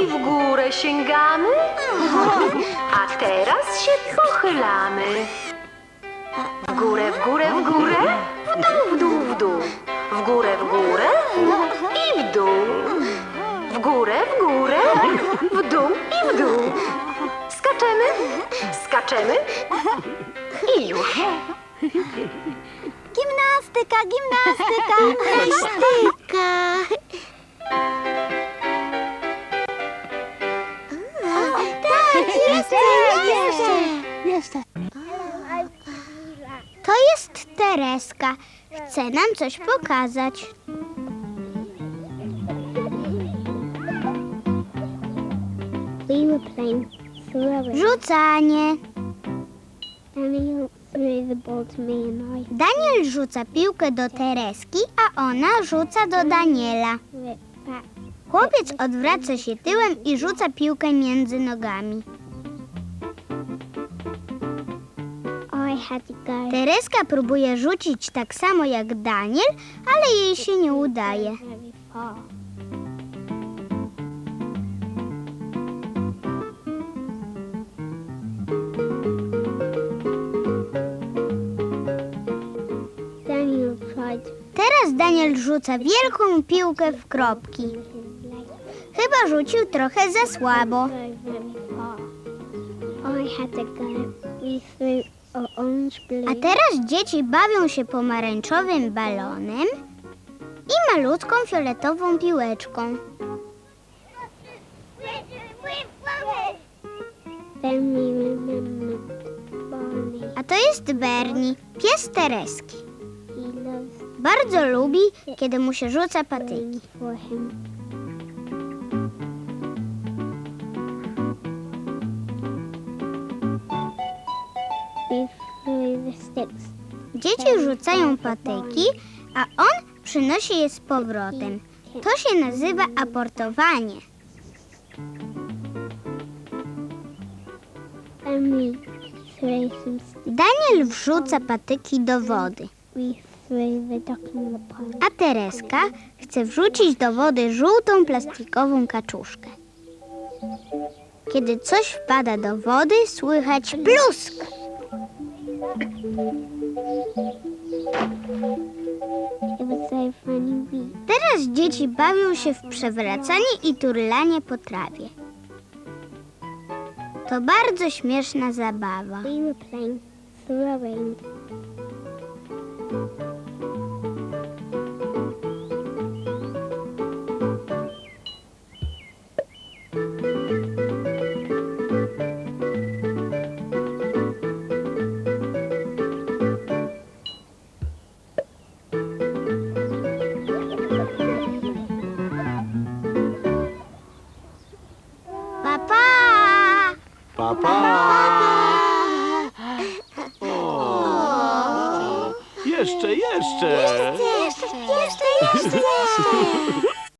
i w górę sięgamy, a teraz się pochylamy. W górę, w górę, w górę, w dół, w dół, w dół. W górę, w górę i w dół. W górę, w górę, w dół i w dół. Skaczemy, skaczemy i już. Gimnastyka, gimnastyka, gimnastyka. Jeszcze. To jest Tereska. Chce nam coś pokazać. Rzucanie. Daniel rzuca piłkę do Tereski, a ona rzuca do Daniela. Chłopiec odwraca się tyłem i rzuca piłkę między nogami. Tereska próbuje rzucić tak samo jak Daniel, ale jej się nie udaje. Teraz Daniel rzuca wielką piłkę w kropki. Chyba rzucił trochę za słabo. go very far. I had to go. A teraz dzieci bawią się pomarańczowym balonem i malutką fioletową piłeczką. A to jest Bernie, pies Tereski. Bardzo lubi, kiedy mu się rzuca patyki. Dzieci rzucają patyki, a on przynosi je z powrotem. To się nazywa aportowanie. Daniel wrzuca patyki do wody, a Tereska chce wrzucić do wody żółtą plastikową kaczuszkę. Kiedy coś wpada do wody, słychać plusk. Teraz dzieci bawią się w przewracanie i turlanie po trawie. To bardzo śmieszna zabawa. we were playing throwing. Papa! O, jeszcze, jeszcze! Jeszcze, jeszcze, jeszcze!